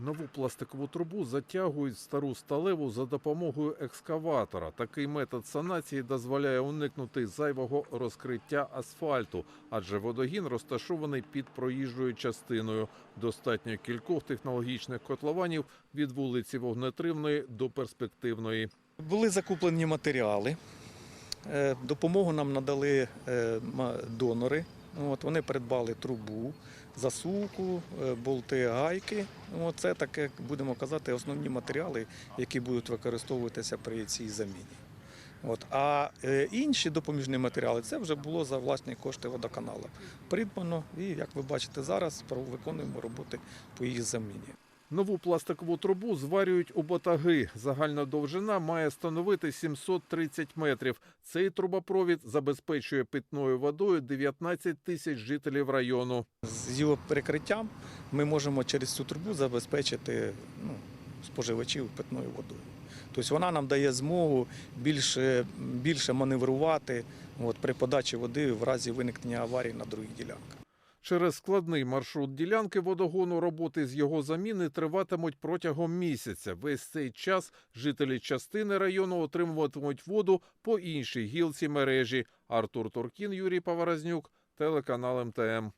Нову пластикову трубу затягують стару сталеву за допомогою екскаватора. Такий метод санації дозволяє уникнути зайвого розкриття асфальту, адже водогін розташований під проїжджою частиною. Достатньо кількох технологічних котлованів від вулиці Вогнетривної до перспективної. Були закуплені матеріали. Е, Допомогу нам надали е, донори. От, вони придбали трубу, засувку, е, болти, гайки. От, це таке, будемо казати, основні матеріали, які будуть використовуватися при цій заміні. От, а е, інші допоміжні матеріали це вже було за власні кошти водоканалу. Придбано і, як ви бачите зараз, виконуємо роботи по її заміні. Нову пластикову трубу зварюють у батаги. Загальна довжина має становити 730 метрів. Цей трубопровід забезпечує питною водою 19 тисяч жителів району. З його перекриттям ми можемо через цю трубу забезпечити ну, споживачів питною водою. Тобто вона нам дає змогу більше, більше маневрувати от, при подачі води в разі виникнення аварії на других ділянках. Через складний маршрут ділянки водогону роботи з його заміни триватимуть протягом місяця. Весь цей час жителі частини району отримуватимуть воду по іншій гілці мережі. Артур Туркін, Юрій Паваразнюк, телеканал МТМ.